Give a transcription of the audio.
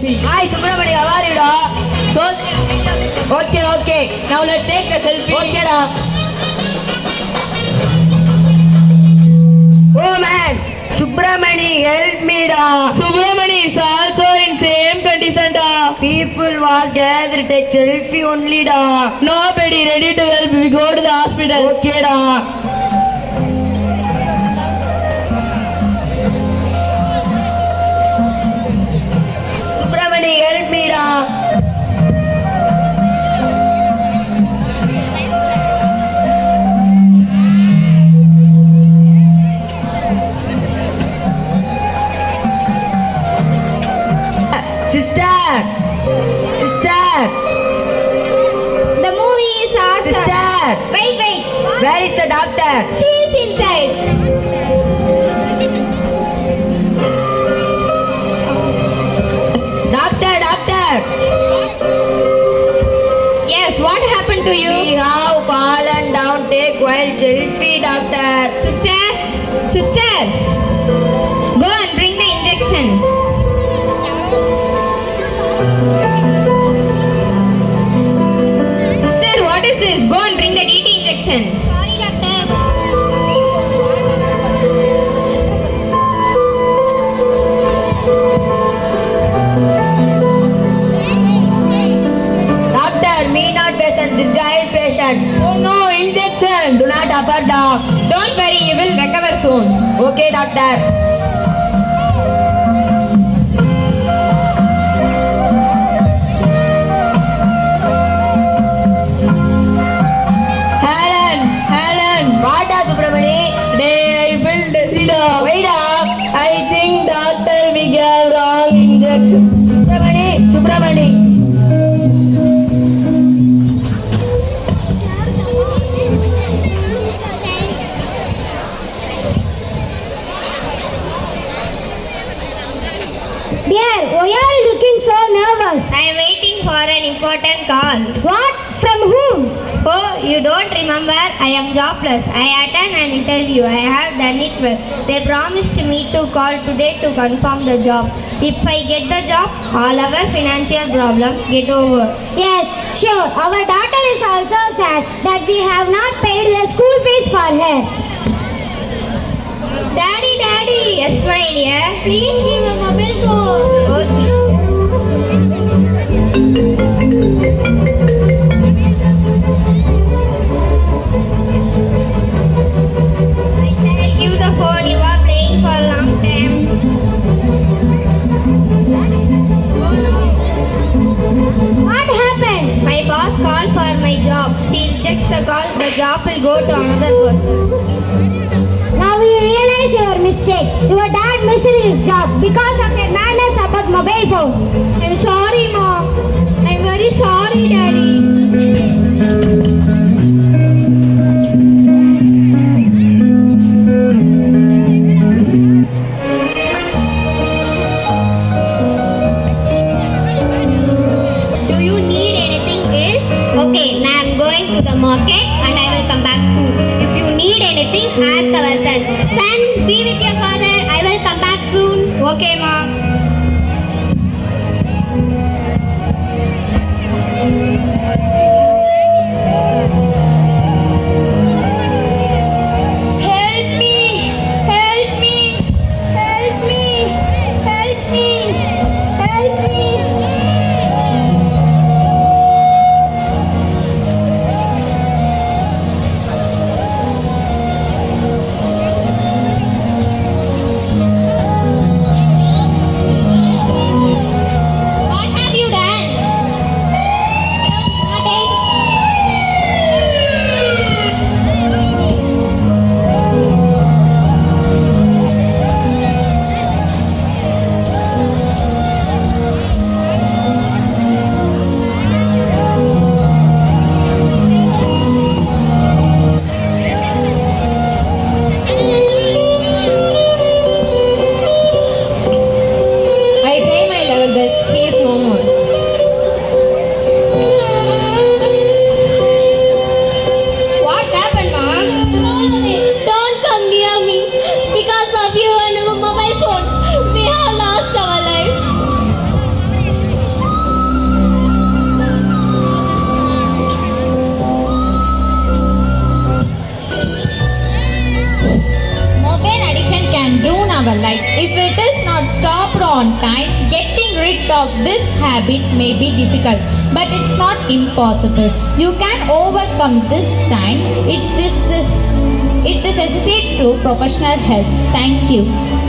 Hi, Subramani, how are you, da? So Okay, okay. now let's take a selfie. Okay, da. Oh man, Subramani, help me, da. Subramani is also in same condition da. People was gathered, take selfie only, da. Nobody ready to Where is the doctor? She is inside. Doctor, doctor! Yes, what happened to you? We have fallen down. Take while selfie, doctor. Sister, sister. Soon. Okay, doctor. Dear, why are you looking so nervous? I am waiting for an important call. What? From whom? Oh, you don't remember? I am jobless. I attend an interview. I have done it well. They promised me to call today to confirm the job. If I get the job, all our financial problem get over. Yes, sure. Our daughter is also sad that we have not paid the school fees for her. Yes, my. Please give a mobile phone. Okay. I said give the phone. You for a long time. What happened? My boss called for my job. She rejects the call. The job will go to another person. Now realize your mistake. Your dad missed his job because of your madness about mobile phone. I'm sorry, soon. Okay, our life. If it is not stopped on time, getting rid of this habit may be difficult, but it's not impossible. You can overcome this time. It is this. It is necessary to professional help. Thank you.